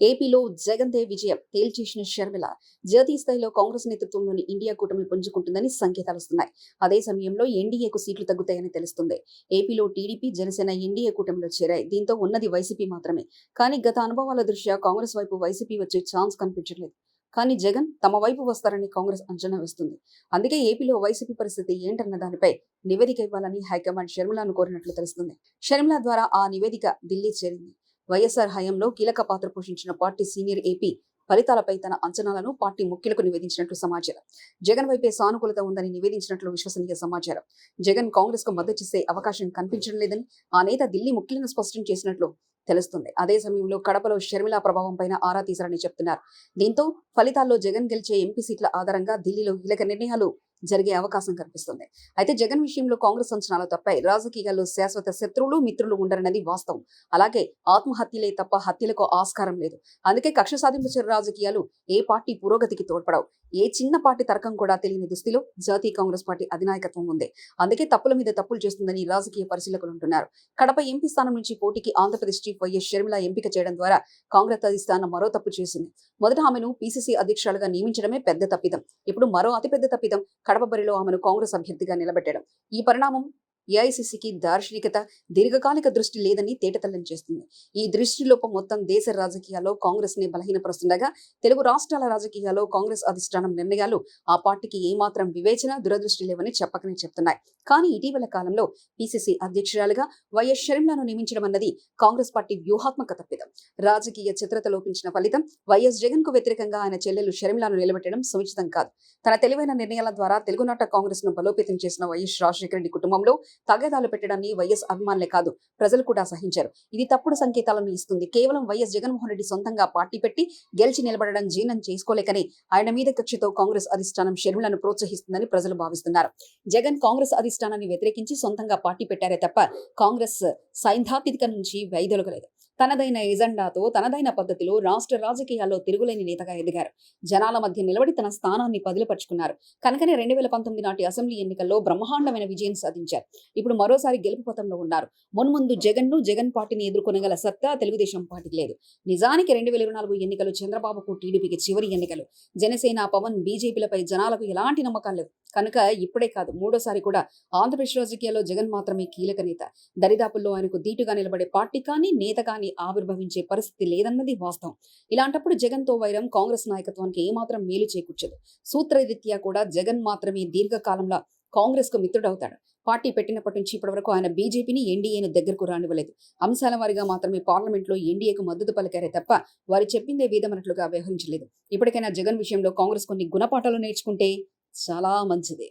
ఏపీలో జగన్దే విజయం తేల్చేసిన షర్మిల. జాతీయ స్థాయిలో కాంగ్రెస్ నేతృత్వంలోని ఇండియా కూటమి పుంజుకుంటుందని సంకేతాలు వస్తున్నాయి. అదే సమయంలో ఎన్డీఏకు సీట్లు తగ్గుతాయని తెలుస్తుంది. ఏపీలో టీడీపీ జనసేన ఎన్డీఏ కూటమిలో చేరాయి. దీంతో ఉన్నది వైసీపీ మాత్రమే. కానీ గత అనుభవాల దృష్ట్యా కాంగ్రెస్ వైపు వైసీపీ వచ్చే ఛాన్స్ కనిపించట్లేదు. కానీ జగన్ తమ వైపు వస్తారని కాంగ్రెస్ అంచనా వేస్తుంది. అందుకే ఏపీలో వైసీపీ పరిస్థితి ఏంటన్న దానిపై నివేదిక ఇవ్వాలని హైకమాండ్ షర్మిలాను కోరినట్లు తెలుస్తుంది. షర్మిల ద్వారా ఆ నివేదిక ఢిల్లీ చేరింది. వైఎస్ఆర్ హయాంలో కీలక పాత్ర పోషించిన పార్టీ సీనియర్ ఏపీ ఫలితాలపై తన అంచనాలను పార్టీ ముఖ్యులకు నివేదించినట్లు సమాచారం. జగన్ వైపే సానుకూలత ఉందని నివేదించినట్లు విశ్వసనీయ సమాచారం. జగన్ కాంగ్రెస్కు మద్దతు ఇచ్చే అవకాశం కనిపించడం లేదని ఆ నేత ఢిల్లీ ముఖ్యులను స్పష్టం చేసినట్లు తెలుస్తుంది. అదే సమయంలో కడపలో షర్మిల ప్రభావం పైన ఆరా తీశారని చెప్తున్నారు. దీంతో ఫలితాల్లో జగన్ గెలిచే ఎంపీ సీట్ల ఆధారంగా ఢిల్లీలో కీలక నిర్ణయాలు జరిగే అవకాశం కనిపిస్తుంది. అయితే జగన్ విషయంలో కాంగ్రెస్ అంచనాలు తప్పాయి రాజకీయాల్లో శాశ్వత శత్రువులు మిత్రులు ఉండరన్నది వాస్తవం. అలాగే ఆత్మహత్యలే తప్ప హత్యలకు ఆస్కారం లేదు. అందుకే కక్ష సాధింపు చర్య రాజకీయాలు ఏ పార్టీ పురోగతికి తోడ్పడవు. ఏ చిన్న పార్టీ తర్కం కూడా తెలియని దుస్థితిలో జాతీయ కాంగ్రెస్ పార్టీ అధినాయకత్వం ఉంది. అందుకే తప్పుల మీద తప్పులు చేస్తుందని రాజకీయ పరిశీలకులు అంటున్నారు. కడప ఎంపీ స్థానం నుంచి పోటీకి ఆంధ్రప్రదేశ్ చీఫ్ వైఎస్ షర్మిల ఎంపిక చేయడం ద్వారా కాంగ్రెస్ అధిష్టానం మరో తప్పు చేసింది. మొదట ఆమెను పీసీసీ అధ్యక్షురాలుగా నియమించడమే పెద్ద తప్పిదం. ఇప్పుడు మరో అతిపెద్ద తప్పిదం కడప బరిలో ఆమెను కాంగ్రెస్ అభ్యర్థిగా నిలబెట్టడం. ఈ పరిణామం ఏఐసిసికి దార్శనికత దీర్ఘకాలిక దృష్టి లేదని తేటతల్లం చేస్తుంది. ఈ దృష్టి లోపం మొత్తం దేశ రాజకీయాల్లో కాంగ్రెస్ని బలహీనపరుస్తుండగా తెలుగు రాష్ట్రాల రాజకీయాల్లో కాంగ్రెస్ అధిష్టానం నిర్ణయాలు ఆ పార్టీకి ఏమాత్రం వివేచన దురదృష్టి లేవని చెప్పకనే చెప్తున్నాయి. కానీ ఇటీవల కాలంలో పిసిసి అధ్యక్షురాలుగా వైఎస్ షర్మిలను నియమించడం అన్నది కాంగ్రెస్ పార్టీ వ్యూహాత్మక తప్పిదం. రాజకీయ చిత్రత లోపించిన ఫలితం వైఎస్ జగన్కు వ్యతిరేకంగా ఆయన చెల్లెలు షర్మిలను నిలబెట్టడం సముచితం కాదు. తన తెలివైన నిర్ణయాల ద్వారా తెలుగునాట కాంగ్రెస్ను బలోపేతం చేసిన వైఎస్ రాజశేఖర రెడ్డి కుటుంబంలో తగాదాలు పెట్టడాన్ని వైఎస్ అభిమానులే కాదు ప్రజలు కూడా సహించారు. ఇది తప్పుడు సంకేతాలను ఇస్తుంది. కేవలం వైఎస్ జగన్మోహన్ రెడ్డి సొంతంగా పార్టీ పెట్టి గెలిచి నిలబడడం జీర్ణం చేసుకోలేకని ఆయన మీద కక్షతో కాంగ్రెస్ అధిష్టానం షర్మిలను ప్రోత్సహిస్తుందని ప్రజలు భావిస్తున్నారు. జగన్ కాంగ్రెస్ అధిష్టానాన్ని వ్యతిరేకించి సొంతంగా పార్టీ పెట్టారే తప్ప కాంగ్రెస్ సైద్ధాంతిక నుంచి వైదొలగలేదు తనదైన ఎజెండాతో తనదైన పద్ధతిలో రాష్ట్ర రాజకీయాల్లో తిరుగులేని నేతగా ఎదిగారు. జనాల మధ్య నిలబడి తన స్థానాన్ని పదిలపరుచుకున్నారు. కనుకనే రెండు వేల పంతొమ్మిది నాటి అసెంబ్లీ ఎన్నికల్లో బ్రహ్మాండమైన విజయం సాధించారు. ఇప్పుడు మరోసారి గెలుపు పథంలో ఉన్నారు. మున్ముందు జగన్ను జగన్ పార్టీని ఎదుర్కొనగల సత్తా తెలుగుదేశం పార్టీకి లేదు. నిజానికి రెండు వేల ఇరవై నాలుగు ఎన్నికలు చంద్రబాబుకు టీడీపీకి చివరి ఎన్నికలు. జనసేన పవన్ బీజేపీలపై జనాలకు ఎలాంటి నమ్మకాలు లేవు. కనుక ఇప్పుడే కాదు మూడోసారి కూడా ఆంధ్రప్రదేశ్ రాజకీయాల్లో జగన్ మాత్రమే కీలక నేత. దరిదాపుల్లో ఆయనకు దీటుగా నిలబడే పార్టీ కానీ నేత కానీ ఆవిర్భవించే పరిస్థితి లేదన్నది వాస్తవం. ఇలాంటప్పుడు జగన్తో వైరం కాంగ్రెస్ నాయకత్వానికి ఏమాత్రం మేలు చేకూర్చదు. సూత్రరీత్యా కూడా జగన్ మాత్రమే దీర్ఘకాలంలో కాంగ్రెస్కు మిత్రుడవుతాడు. పార్టీ పెట్టినప్పటి నుంచి ఇప్పటి వరకు ఆయన బీజేపీని ఎన్డీఏను దగ్గరకు రానివ్వలేదు. అంశాల వారిగా మాత్రమే పార్లమెంట్లో ఎన్డీఏకు మద్దతు పలికారే తప్ప వారు చెప్పిందే వేదమన్నట్లుగా వ్యవహరించలేదు. ఇప్పటికైనా జగన్ విషయంలో కాంగ్రెస్ కొన్ని గుణపాఠాలు నేర్చుకుంటే చాలా మంచిది.